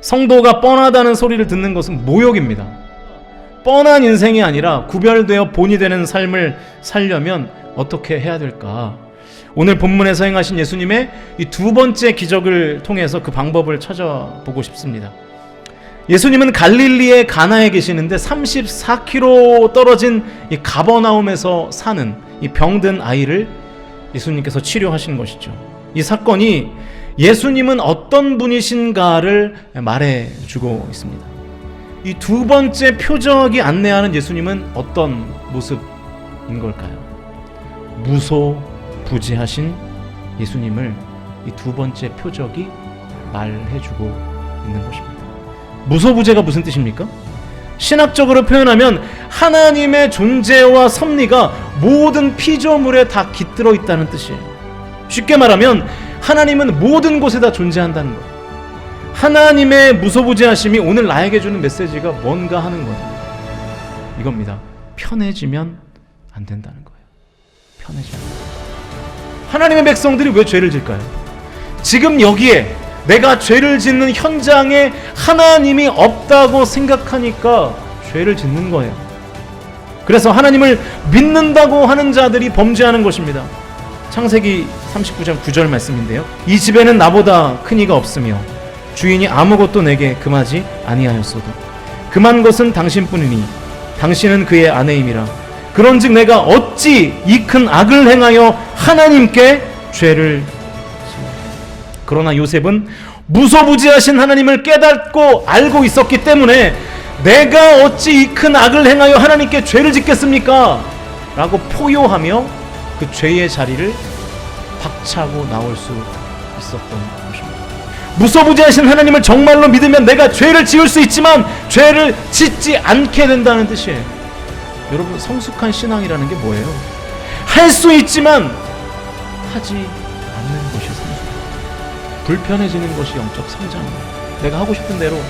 성도가 뻔하다는 소리를 듣는 것은 모욕입니다. 뻔한 인생이 아니라 구별되어 본이 되는 삶을 살려면 어떻게 해야 될까? 오늘 본문에서 행하신 예수님의 이 두 번째 기적을 통해서 그 방법을 찾아보고 싶습니다. 예수님은 갈릴리의 가나에 계시는데 34km 떨어진 이 가버나움에서 사는 이 병든 아이를 예수님께서 치료하신 것이죠. 이 사건이 예수님은 어떤 분이신가를 말해주고 있습니다. 이 두 번째 표적이 안내하는 예수님은 어떤 모습인 걸까요? 무소부지하신 예수님을 이 두 번째 표적이 말해주고 있는 것입니다. 무소부재가 무슨 뜻입니까? 신학적으로 표현하면 하나님의 존재와 섭리가 모든 피조물에 다 깃들어 있다는 뜻이에요. 쉽게 말하면 하나님은 모든 곳에 다 존재한다는 거예요. 하나님의 무소부재하심이 오늘 나에게 주는 메시지가 뭔가 하는 거예요. 이겁니다. 편해지면 안 된다는 거예요. 편해지면. 하나님의 백성들이 왜 죄를 질까요? 지금 여기에 내가 죄를 짓는 현장에 하나님이 없다고 생각하니까 죄를 짓는 거예요. 그래서 하나님을 믿는다고 하는 자들이 범죄하는 것입니다. 창세기 39장 9절 말씀인데요. 이 집에는 나보다 큰 이가 없으며 주인이 아무것도 내게 금하지 아니하였소도 금한 것은 당신뿐이니 당신은 그의 아내임이라 그런즉 내가 어찌 이 큰 악을 행하여 하나님께 죄를 그러나 요셉은 무소부지하신 하나님을 깨닫고 알고 있었기 때문에 내가 어찌 이 큰 악을 행하여 하나님께 죄를 짓겠습니까? 라고 포효하며 그 죄의 자리를 박차고 나올 수 있었던 것입니다. 무소부지하신 하나님을 정말로 믿으면 내가 죄를 지을 수 있지만 죄를 짓지 않게 된다는 뜻이에요. 여러분 성숙한 신앙이라는 게 뭐예요? 할 수 있지만 하지 않는 것이 성숙. 불편해지는 것이 영적 성장이에요. 내가 하고 싶은 대로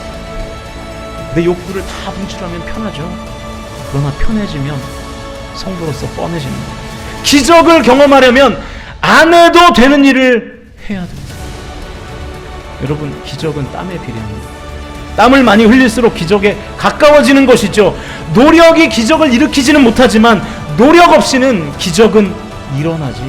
내 욕구를 다 분출하면 편하죠. 그러나 편해지면 성도로서 거예요. 기적을 경험하려면 안 해도 되는 일을 해야 됩니다. 여러분, 기적은 땀에 비례합니다. 땀을 많이 흘릴수록 기적에 가까워지는 것이죠. 노력이 기적을 일으키지는 못하지만 노력 없이는 기적은 일어나지